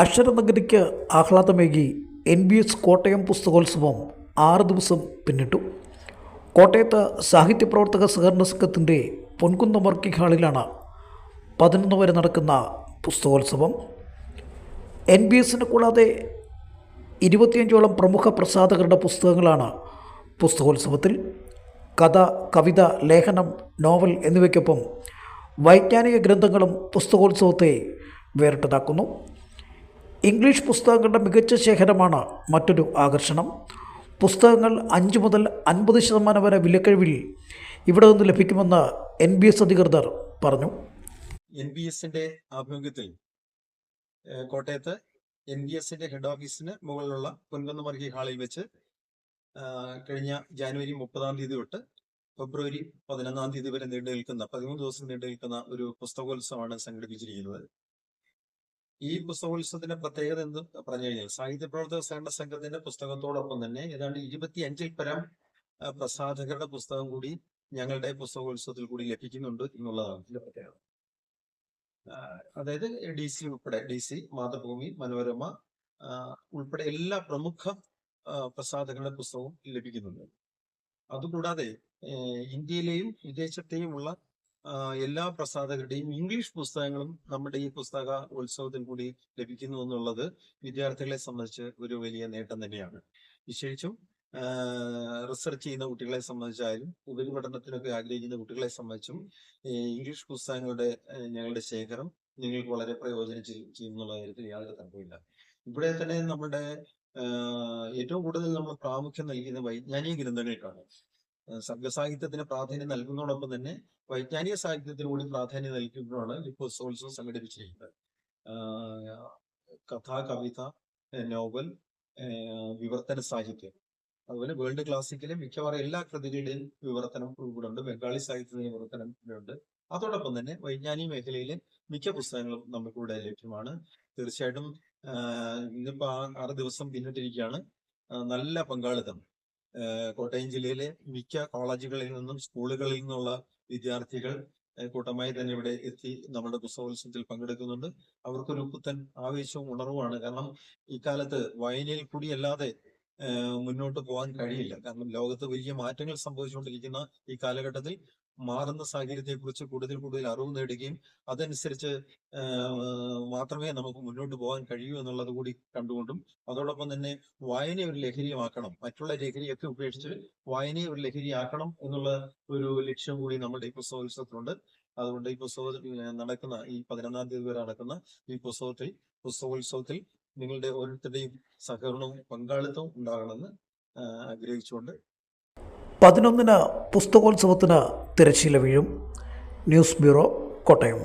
അക്ഷരനഗരിക്ക് ആഹ്ലാദമേകി N B S Kottayam പുസ്തകോത്സവം ആറ് ദിവസം പിന്നിട്ടു. കോട്ടയത്ത് സാഹിത്യപ്രവർത്തക സഹകരണ സംഘത്തിന്റെ പൊൻകുന്നം വർക്കിംഗ് ഹാളിലാണ് പതിനൊന്ന് വരെ നടക്കുന്ന പുസ്തകോത്സവം. എൻ ബി എസിന് കൂടാതെ ഇരുപത്തിയഞ്ചോളം പ്രമുഖ പ്രസാധകരുടെ പുസ്തകങ്ങളാണ് പുസ്തകോത്സവത്തിൽ. കഥ കവിത ലേഖനം നോവൽ എന്നിവയ്ക്കൊപ്പം വൈജ്ഞാനിക ഗ്രന്ഥങ്ങളും പുസ്തകോത്സവത്തെ വേറിട്ടതാക്കുന്നു. ഇംഗ്ലീഷ് പുസ്തകങ്ങളുടെ മികച്ച ശേഖരമാണ് മറ്റൊരു ആകർഷണം. പുസ്തകങ്ങൾ അഞ്ച് മുതൽ അൻപത് ശതമാനം വരെ വിലക്കഴിവിൽ ഇവിടെ നിന്ന് ലഭിക്കുമെന്ന് എൻ ബി എസ് അധികൃതർ പറഞ്ഞു. എൻ ബി എസിന്റെ ആഭിമുഖ്യത്തിൽ കോട്ടയത്ത് എൻ ബി എസിന്റെ ഹെഡ് ഓഫീസിന് മുകളിലുള്ള പൊൻകുന്നമർഹി ഹാളിൽ വെച്ച് കഴിഞ്ഞ ജാനുവരി മുപ്പതാം തീയതി തൊട്ട് ഫെബ്രുവരി പതിനൊന്നാം തീയതി വരെ നീണ്ടു നിൽക്കുന്ന പതിമൂന്ന് ദിവസം നീണ്ടു നിൽക്കുന്ന ഒരു പുസ്തകോത്സവമാണ് സംഘടിപ്പിച്ചിരിക്കുന്നത്. ഈ പുസ്തകോത്സവത്തിന്റെ പ്രത്യേകത എന്ന് പറഞ്ഞു കഴിഞ്ഞാൽ സാഹിത്യ പ്രവർത്തക സഹകരണ സംഘത്തിന്റെ പുസ്തകത്തോടൊപ്പം തന്നെ ഏതാണ്ട് ഇരുപത്തി അഞ്ചിൽ പരം പ്രസാധകരുടെ പുസ്തകം കൂടി ഞങ്ങളുടെ പുസ്തകോത്സവത്തിൽ കൂടി ലഭിക്കുന്നുണ്ട് എന്നുള്ളതാണ് ഇതിന്റെ പ്രത്യേകത. അതായത് ഡി സി ഉൾപ്പെടെ ഡി സി മാതൃഭൂമി മനോരമ ഉൾപ്പെടെ എല്ലാ പ്രമുഖ പ്രസാധകരുടെ പുസ്തകവും ലഭിക്കുന്നുണ്ട്. അതുകൂടാതെ ഇന്ത്യയിലെയും വിദേശത്തെയുമുള്ള എല്ലാ പ്രസാധകരുടെയും ഇംഗ്ലീഷ് പുസ്തകങ്ങളും നമ്മുടെ ഈ പുസ്തക ഉത്സവത്തിൽ കൂടി ലഭിക്കുന്നു എന്നുള്ളത് വിദ്യാർത്ഥികളെ സംബന്ധിച്ച് ഒരു വലിയ നേട്ടം തന്നെയാണ്. വിശേഷിച്ചും റിസർച്ച് ചെയ്യുന്ന കുട്ടികളെ സംബന്ധിച്ചായാലും ഉപരിപഠനത്തിനൊക്കെ ആഗ്രഹിക്കുന്ന കുട്ടികളെ സംബന്ധിച്ചും ഇംഗ്ലീഷ് പുസ്തകങ്ങളുടെ ഞങ്ങളുടെ ശേഖരം നിങ്ങൾക്ക് വളരെ പ്രയോജനം ചെയ്യും എന്നുള്ള കാര്യത്തിൽ യാതൊരു തർക്കമില്ല ഇവിടെ തന്നെ നമ്മുടെ ഏറ്റവും കൂടുതൽ നമ്മൾ പ്രാമുഖ്യം നൽകുന്ന വൈജ്ഞാനിക ഗ്രന്ഥങ്ങൾക്കാണ് ആഹ് സർഗസാഹിത്യത്തിന് പ്രാധാന്യം നൽകുന്നതോടൊപ്പം തന്നെ വൈജ്ഞാനിക സാഹിത്യത്തിന് കൂടി പ്രാധാന്യം നൽകുന്നതാണ് ലിപ്പോത്സവോത്സവം സംഘടിപ്പിച്ചിരിക്കുന്നത് കഥ കവിത നോവൽ വിവർത്തന സാഹിത്യം. അതുപോലെ വേൾഡ് ക്ലാസിക്കിലെ മിക്കവാറും എല്ലാ കൃതികളുടെയും വിവർത്തനം ഉൾപ്പെടുന്നുണ്ട് ബംഗാളി സാഹിത്യത്തിന്റെ വിവർത്തനം ഉണ്ട് അതോടൊപ്പം തന്നെ വൈജ്ഞാനിക മേഖലയിലെ മിക്ക പുസ്തകങ്ങളും നമുക്കിവിടെ ലഭ്യമാണ്. തീർച്ചയായിട്ടും ഇന്നിപ്പോ ആറ് ദിവസം പിന്നിട്ടിരിക്കുകയാണ്. നല്ല പങ്കാളിത്തം. കോട്ടയം ജില്ലയിലെ മിക്ക കോളേജുകളിൽ നിന്നും സ്കൂളുകളിൽ നിന്നുള്ള വിദ്യാർത്ഥികൾ കൂട്ടമായി തന്നെ ഇവിടെ എത്തി നമ്മുടെ പുസ്തകോത്സവത്തിൽ പങ്കെടുക്കുന്നുണ്ട്. അവർക്കൊരു പുത്തൻ ആവേശവും ഉണർവുമാണ്. കാരണം ഇക്കാലത്ത് വായനയിൽ കൂടി അല്ലാതെ മുന്നോട്ട് പോകാൻ കഴിയില്ല. കാരണം ലോകത്ത് വലിയ മാറ്റങ്ങൾ സംഭവിച്ചുകൊണ്ടിരിക്കുന്ന ഈ കാലഘട്ടത്തിൽ മാറുന്ന സാഹചര്യത്തെക്കുറിച്ച് കൂടുതൽ കൂടുതൽ അറിവ് നേടുകയും അതനുസരിച്ച് മാത്രമേ നമുക്ക് മുന്നോട്ട് പോകാൻ കഴിയൂ എന്നുള്ളത് കൂടി കണ്ടുകൊണ്ടും അതോടൊപ്പം തന്നെ വായനയെ ഒരു ലഹരിയാക്കണം മറ്റുള്ള ലഹരിയൊക്കെ ഉപേക്ഷിച്ച് വായനയെ ഒരു ലഹരിയാക്കണം എന്നുള്ള ഒരു ലക്ഷ്യം കൂടി നമ്മുടെ ഈ പുസ്തകോത്സവത്തിലുണ്ട്. അതുകൊണ്ട് ഈ പുസ്തകത്തിൽ നടക്കുന്ന ഈ പതിനൊന്നാം തീയതി വരെ നടക്കുന്ന ഈ പുസ്തകത്തിൽ പുസ്തകോത്സവത്തിൽ നിങ്ങളുടെ ഓരോരുത്തരുടെയും സഹകരണവും പങ്കാളിത്തവും ഉണ്ടാകണമെന്ന് ആഗ്രഹിച്ചുകൊണ്ട് പതിനൊന്നിന് പുസ്തകോത്സവത്തിന് തിരശ്ശീല വീഴും. News bureau Kottayam.